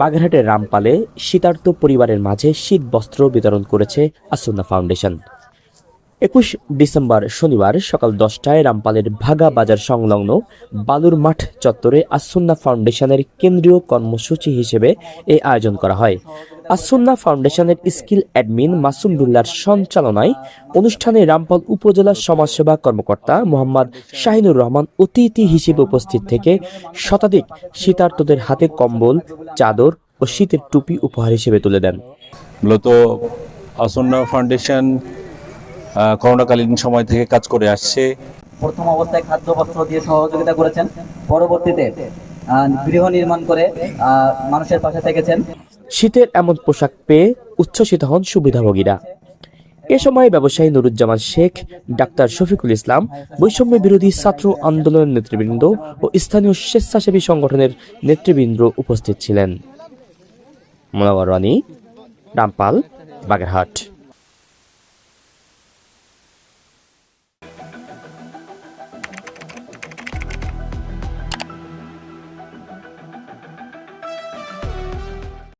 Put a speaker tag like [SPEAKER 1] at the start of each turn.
[SPEAKER 1] বাগেরহাটের রামপালে শীতার্থ পরিবারের মাঝে শীত বস্ত্র বিতরণ করেছে আসুন্না ফাউন্ডেশন। একুশ ডিসেম্বর শনিবার সকাল দশটায় রামপালের ভাগা বাজার সংলগ্ন বালুর মাঠ চত্বরে আসুন্না ফাউন্ডেশনের কেন্দ্রীয় কর্মসূচি হিসেবে এই আয়োজন করা হয়। আসুন্না ফাউন্ডেশনের স্কিল অ্যাডমিন মাসুম বিল্লার সঞ্চালনায় অনুষ্ঠানে রামপাল উপজেলা সমাজসেবা কর্মকর্তা মোহাম্মদ শাহিনুর রহমান অতিথি হিসেবে উপস্থিত থেকে শতাধিক শীতার্তদের হাতে কম্বল, চাদর ও শীতের টুপি উপহার হিসেবে তুলে দেন।
[SPEAKER 2] মূলত আসন্ন ফাউন্ডেশন করোনাকালীন সময় থেকে কাজ করে আসছে।
[SPEAKER 3] প্রথম অবস্থায় খাদ্য বস্ত্র দিয়ে সহযোগিতা করেছেন। পরবর্তীতে আহ, গৃহ নির্মাণ করে আহ, মানুষের পাশে থেকেছেন।
[SPEAKER 1] শীতের এমন পোশাক পেয়ে উচ্ছ্বসিত হন সুবিধাভোগীরা। এ সময় ব্যবসায়ী নুরুজ্জামান শেখ ডাক্তার শফিকুল ইসলাম বৈষম্য বিরোধী ছাত্র আন্দোলনের নেতৃবৃন্দ ও স্থানীয় স্বেচ্ছাসেবী সংগঠনের নেতৃবৃন্দ উপস্থিত ছিলেন। মোনাওয়ার রানী রামপাল বাগেরহাট।